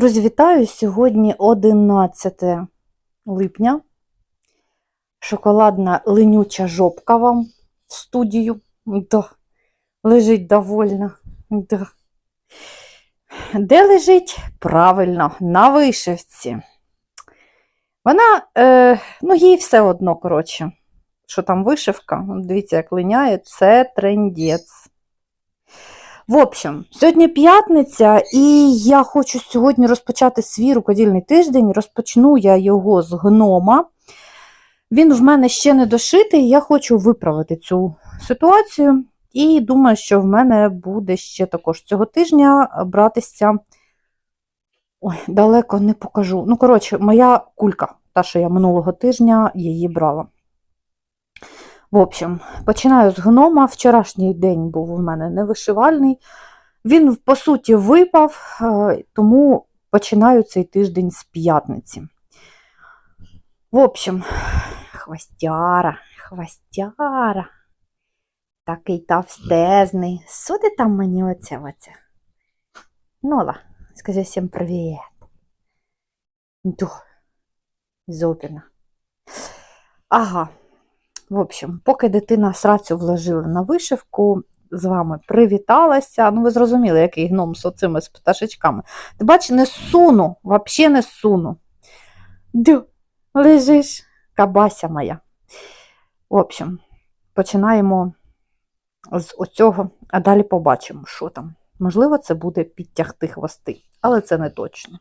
Друзі, вітаю! Сьогодні 11 липня. Шоколадна ленюча жопка вам в студію. Да. Лежить довольно. Да. Де лежить? Правильно, на вишивці. Вона, е, ну, їй все одно, коротше, що там вишивка. Дивіться, як линяє, це трендець. В общем, сьогодні п'ятниця, і я хочу сьогодні розпочати свій рукодільний тиждень. Розпочну я його з гнома. Він в мене ще не дошитий, я хочу виправити цю ситуацію. І думаю, що в мене буде ще також цього тижня братися. Ой, далеко не покажу. Ну, коротше, моя кулька, та, що я минулого тижня її брала. В общем, починаю з гнома. Вчорашній день був у мене невишивальний. Він, по суті, випав, е, тому починаю цей тиждень з п'ятниці. В общем, хвостяра, хвостяра. Такий товстезний. Суди там мені оце оце. Нола, скажи всім привіт. Ду. Зопіна. Ага. В общем, поки дитина срацю вложила на вишивку, з вами привіталася. Ну, ви зрозуміли, який гном з оцими з пташечками. Ти бач, не суну, взагалі не суну. Ду, лежиш, кабася моя. В общем, починаємо з оцього, а далі побачимо, що там. Можливо, це буде підтягти хвости, але це не точно.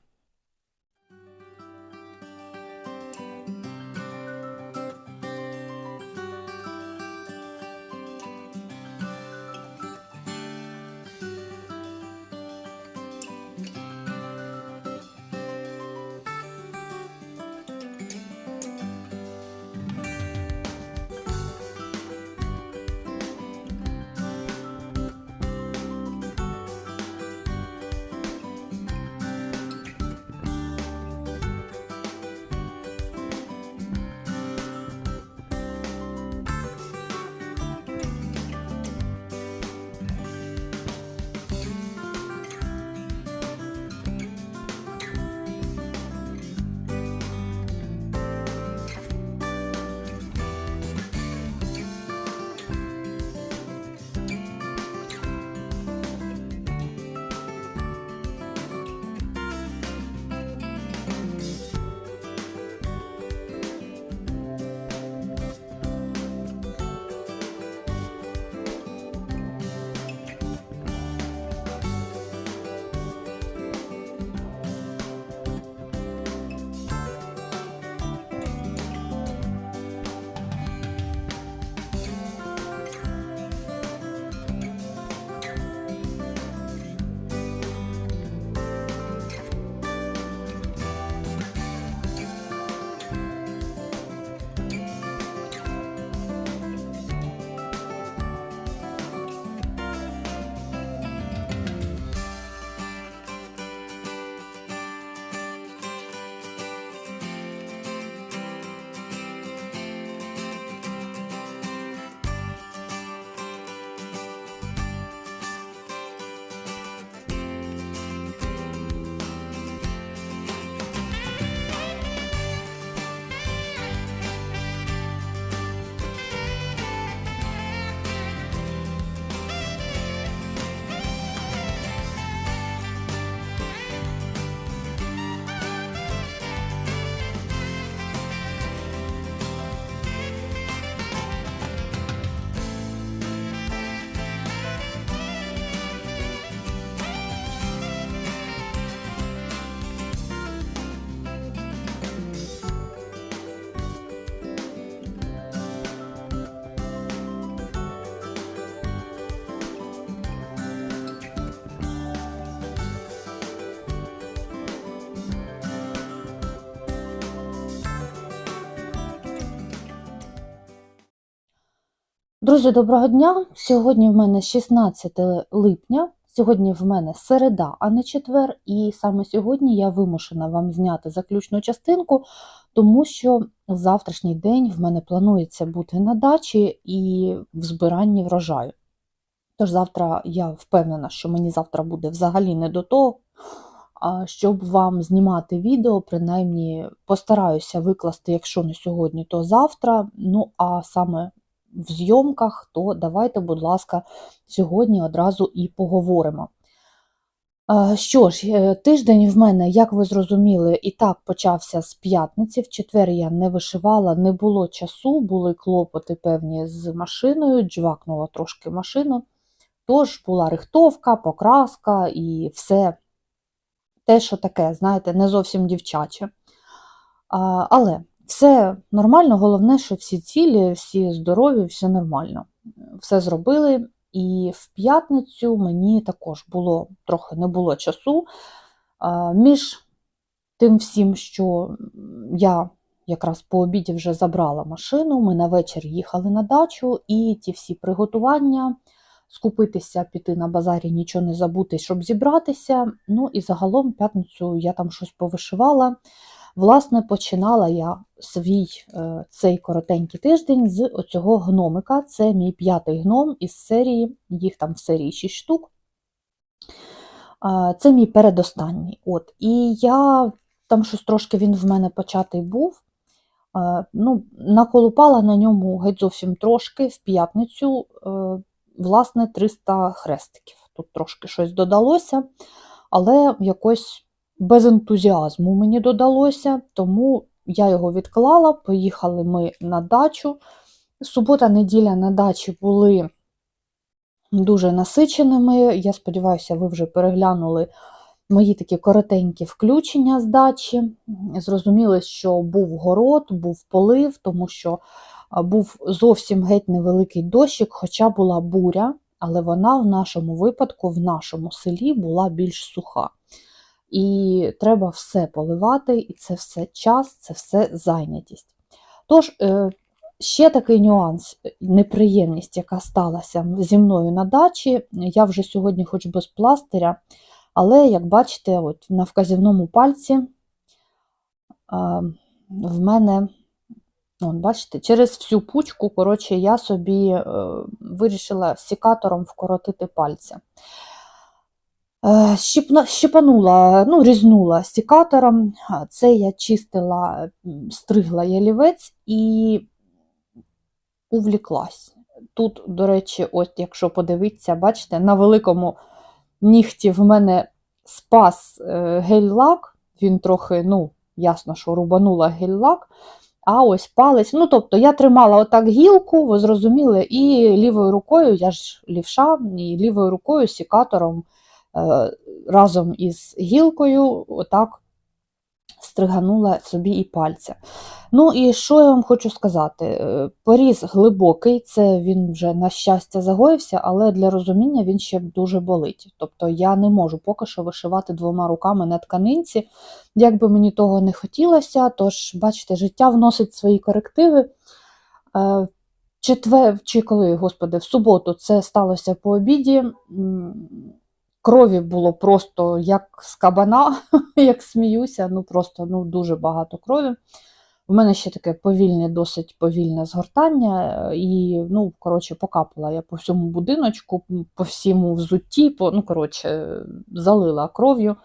Друзі, доброго дня! Сьогодні в мене 16 липня. Сьогодні в мене середа, а не четвер. І саме сьогодні я вимушена вам зняти заключну частинку, тому що завтрашній день в мене планується бути на дачі і в збиранні врожаю. Тож завтра я впевнена, що мені завтра буде взагалі не до того. щоб вам знімати відео, принаймні постараюся викласти, якщо не сьогодні, то завтра. Ну, а саме в зйомках, то давайте, будь ласка, сьогодні одразу і поговоримо. Що ж, е, тиждень в мене, як ви зрозуміли, і так почався з п'ятниці. В четвер я не вишивала, не було часу, були клопоти певні з машиною, джвакнула трошки машину. Тож була рихтовка, покраска і все те, що таке, знаєте, не зовсім дівчаче. Але все нормально, головне, що всі цілі, всі здорові, все нормально. Все зробили. І в п'ятницю мені також було трохи не було часу. Між тим всім, що я якраз по обіді вже забрала машину, ми на вечір їхали на дачу, і ті всі приготування, скупитися, піти на базарі, нічого не забути, щоб зібратися. Ну і загалом п'ятницю я там щось повишивала. Власне, починала я свій е, цей коротенький тиждень з оцього гномика. Це мій п'ятий гном із серії, їх там в серії 6 штук. Це мій передостанній. От. І я там щось трошки він в мене початий був. Ну, наколупала на ньому геть зовсім трошки в п'ятницю, е, власне, 300 хрестиків. Тут трошки щось додалося, але якось без ентузіазму мені додалося, тому я його відклала. Поїхали ми на дачу. Субота, неділя на дачі були дуже насиченими. Я сподіваюся, ви вже переглянули мої такі коротенькі включення з дачі. Зрозуміли, що був город, був полив, тому що був зовсім геть невеликий дощик, хоча була буря, але вона в нашому випадку, в нашому селі була більш суха. І треба все поливати, і це все час, це все зайнятість. Тож, е, ще такий нюанс, неприємність, яка сталася зі мною на дачі. Я вже сьогодні, хоч без пластиря, але, як бачите, от на вказівному пальці е, в мене, от, бачите, через всю пучку, коротше, я собі е, вирішила сікатором вкоротити пальця. Е, Щипанула, ну, різнула сікатором. Це я чистила, стригла ялівець і увліклась. Тут, до речі, ось якщо подивитися, бачите, на великому нігті в мене спас е, гель-лак. Він трохи, ну, ясно, що рубанула гель-лак. А ось палець. Ну, тобто я тримала отак гілку, ви зрозуміли, і лівою рукою, я ж лівша, і лівою рукою сікатором е, разом із гілкою отак стриганула собі і пальця. Ну і що я вам хочу сказати? Е, Поріз глибокий, це він вже, на щастя, загоївся, але для розуміння він ще дуже болить. Тобто я не можу поки що вишивати двома руками на тканинці, як би мені того не хотілося. Тож, бачите, життя вносить свої корективи. Е, Четвер, чи коли, господи, в суботу це сталося по обіді. Крові було просто як з кабана, як сміюся, ну просто ну, дуже багато крові. У мене ще таке повільне, досить повільне згортання, і, ну, коротше, покапала я по всьому будиночку, по всьому взутті, по, ну, коротше, залила кров'ю.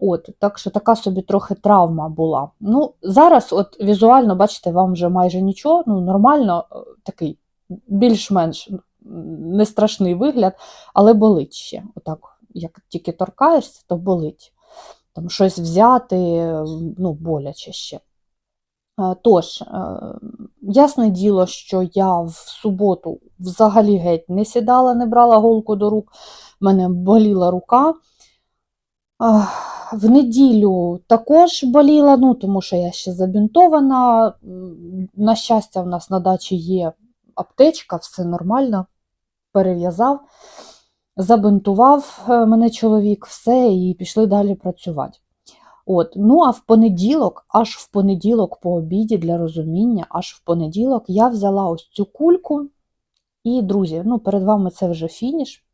От, так що така собі трохи травма була. Ну, зараз, от візуально, бачите, вам вже майже нічого, ну, нормально, е, такий більш-менш не страшний вигляд, але болить ще. Отак, як тільки торкаєшся, то болить. Там щось взяти, ну, боляче ще. Е, Тож, е, ясне діло, що я в суботу взагалі геть не сідала, не брала голку до рук, в мене боліла рука. В неділю також боліла, ну, тому що я ще забінтована. На щастя, в нас на дачі є аптечка, все нормально, перев'язав, забинтував е, мене чоловік, все, і пішли далі працювати. От. Ну, а в понеділок, аж в понеділок по обіді для розуміння, аж в понеділок я взяла ось цю кульку. І, друзі, ну, перед вами це вже фініш.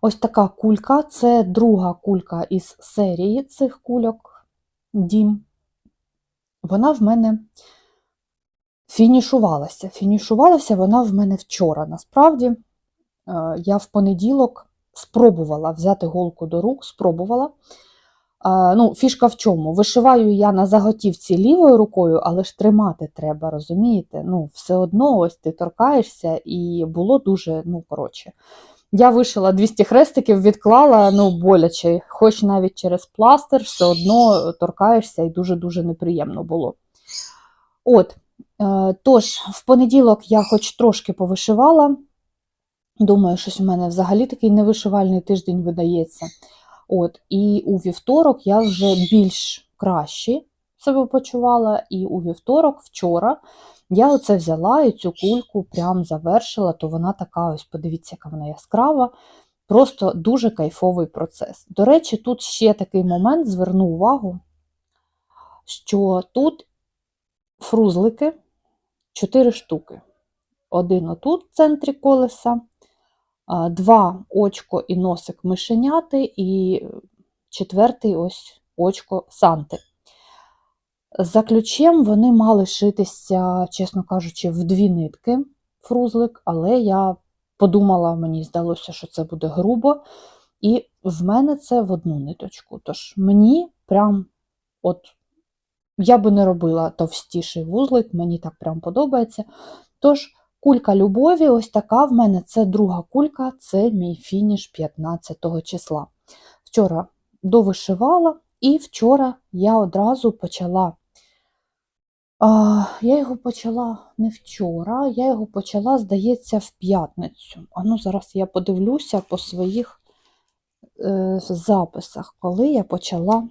Ось така кулька це друга кулька із серії цих кульок Дім. Вона в мене фінішувалася. Фінішувалася вона в мене вчора. Насправді, Е, я в понеділок спробувала взяти голку до рук, спробувала. Ну, фішка в чому? Вишиваю я на заготівці лівою рукою, але ж тримати треба, розумієте? Ну, все одно ось ти торкаєшся, і було дуже, ну, коротше. Я вишила 200 хрестиків, відклала, ну, боляче, хоч навіть через пластир, все одно торкаєшся і дуже-дуже неприємно було. От, е, тож, в понеділок я хоч трошки повишивала. Думаю, щось у мене взагалі такий невишивальний тиждень видається. От, і у вівторок я вже більш краще себе почувала, і у вівторок, вчора, я оце взяла і цю кульку прям завершила, то вона така, ось подивіться, яка вона яскрава. Просто дуже кайфовий процес. До речі, тут ще такий момент, зверну увагу, що тут фрузлики 4 штуки. Один отут в центрі колеса, два очко і носик мишеняти, і четвертий ось очко Санти. За ключем вони мали шитися, чесно кажучи, в дві нитки фрузлик, але я подумала, мені здалося, що це буде грубо. І в мене це в одну ниточку. Тож мені прям от я би не робила товстіший вузлик, мені так прям подобається. Тож, кулька любові, ось така в мене це друга кулька, це мій фініш 15 числа. Вчора довишивала, і вчора я одразу почала. А, я його почала не вчора, я його почала, здається, в п'ятницю. А ну, зараз я подивлюся по своїх е, записах, коли я почала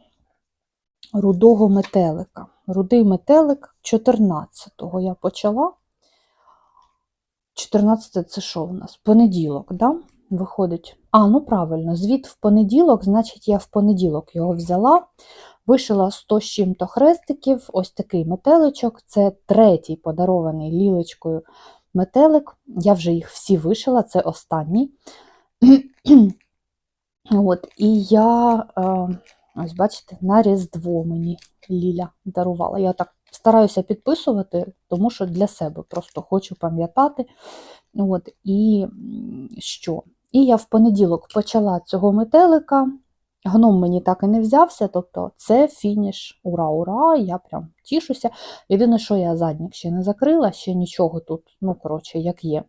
рудого метелика. Рудий метелик 14-го я почала. 14 це що у нас? Понеділок, да? Виходить. А, ну правильно, звіт в понеділок, значить, я в понеділок його взяла. Вишила 100 з чим-то хрестиків, ось такий метеличок. Це третій подарований лілечкою метелик. Я вже їх всі вишила, це останній. От, І я, е, ось бачите, на Різдво мені Ліля дарувала. Я так стараюся підписувати, тому що для себе просто хочу пам'ятати. От, І що? І я в понеділок почала цього метелика. Гном мені так і не взявся, тобто це фініш. Ура, ура! Я прям тішуся. Єдине, що я заднік ще не закрила, ще нічого тут, ну, коротше, як є.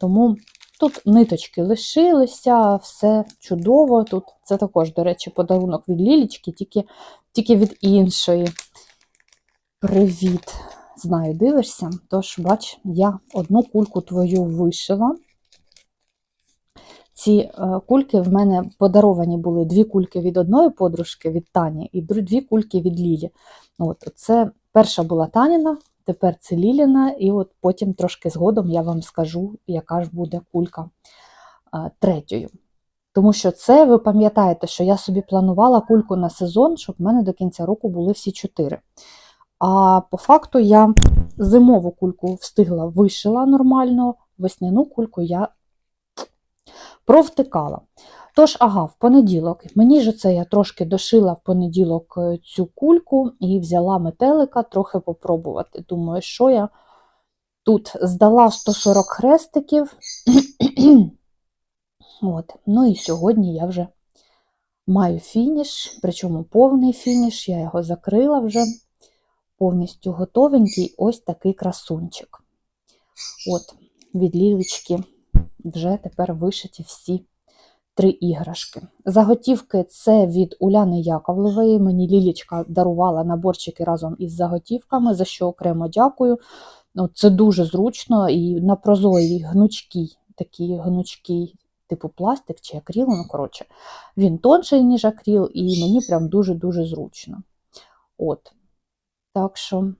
Тому тут ниточки лишилися, все чудово. Тут це також, до речі, подарунок від Лілічки, тільки, тільки від іншої. Привіт! Знаю, дивишся. Тож, бач, я одну кульку твою вишила. Ці е, кульки в мене подаровані були дві кульки від одної подружки від Тані, і дві кульки від Лілі. От, це перша була Таніна, тепер це Ліліна, і от потім трошки згодом я вам скажу, яка ж буде кулька третьою. Тому що це, ви пам'ятаєте, що я собі планувала кульку на сезон, щоб в мене до кінця року були всі чотири. А по факту я зимову кульку встигла вишила нормально, весняну кульку я провтикала. Тож, ага, в понеділок. Мені ж це я трошки дошила в понеділок е, цю кульку і взяла метелика трохи попробувати. Думаю, що я тут здала 140 хрестиків. От. Ну і сьогодні я вже маю фініш, причому повний фініш, я його закрила вже повністю готовенький. Ось такий красунчик. От, від лілечки вже тепер вишиті всі три іграшки. Заготівки це від Уляни Яковлевої. Мені Лілічка дарувала наборчики разом із заготівками, за що окремо дякую. Ну, Це дуже зручно і на прозорій гнучкій, такий гнучкий, типу пластик чи акріл, ну коротше, він тонший, ніж акріл, і мені прям дуже-дуже зручно. От. Так що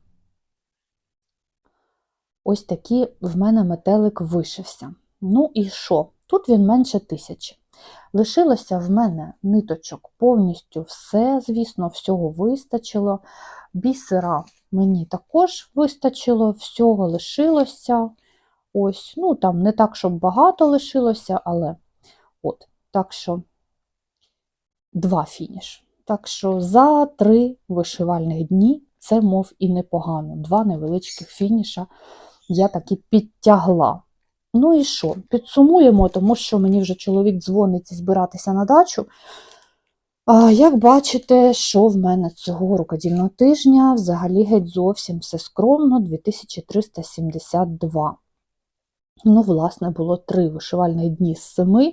ось такий в мене метелик вишився. Ну і що? Тут він менше тисячі. Лишилося в мене ниточок повністю все, звісно, всього вистачило. Бісера мені також вистачило, всього лишилося. Ось, ну там не так, щоб багато лишилося, але от, так що два фініш. Так що за три вишивальних дні це, мов і непогано. Два невеличких фініша я таки підтягла. Ну і що? Підсумуємо, тому що мені вже чоловік дзвонить збиратися на дачу. Як бачите, що в мене цього рукодільного тижня взагалі геть зовсім все скромно 2372. Ну, власне, було три вишивальних дні з семи,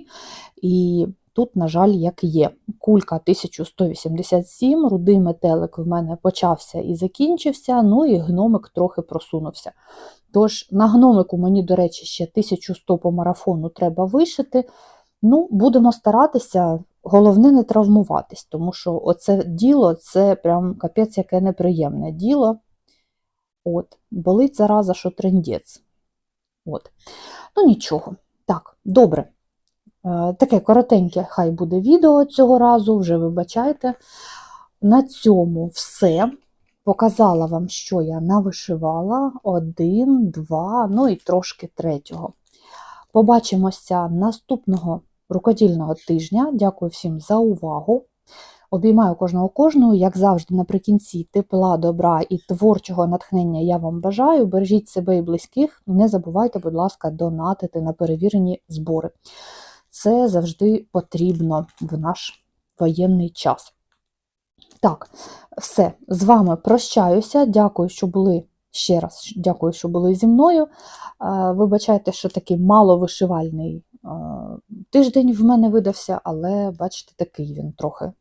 і тут, на жаль, як є. Кулька 1187, рудий метелик в мене почався і закінчився, ну і гномик трохи просунувся. Тож на гномику мені, до речі, ще 1100 по марафону треба вишити. Ну, будемо старатися, головне не травмуватись, тому що оце діло це прям капець яке неприємне діло. От, болить зараза, що трендець. От. Ну, нічого. Так, добре. Е, Таке коротеньке, хай буде відео цього разу, вже вибачайте. На цьому все. Показала вам, що я навишивала. Один, два, ну і трошки третього. Побачимося наступного рукодільного тижня. Дякую всім за увагу. Обіймаю кожного кожного, як завжди, наприкінці тепла, добра і творчого натхнення я вам бажаю. Бережіть себе і близьких. Не забувайте, будь ласка, донатити на перевірені збори. Це завжди потрібно в наш воєнний час. Так, все, з вами прощаюся. Дякую, що були ще раз. Дякую, що були зі мною. Е, Вибачайте, що такий маловишивальний е, тиждень в мене видався, але бачите, такий він трохи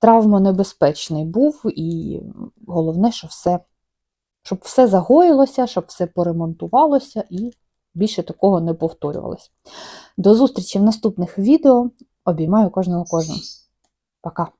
травмонебезпечний був, і головне, що все, щоб все загоїлося, щоб все поремонтувалося і більше такого не повторювалось. До зустрічі в наступних відео. Обіймаю кожного кожного. Пока!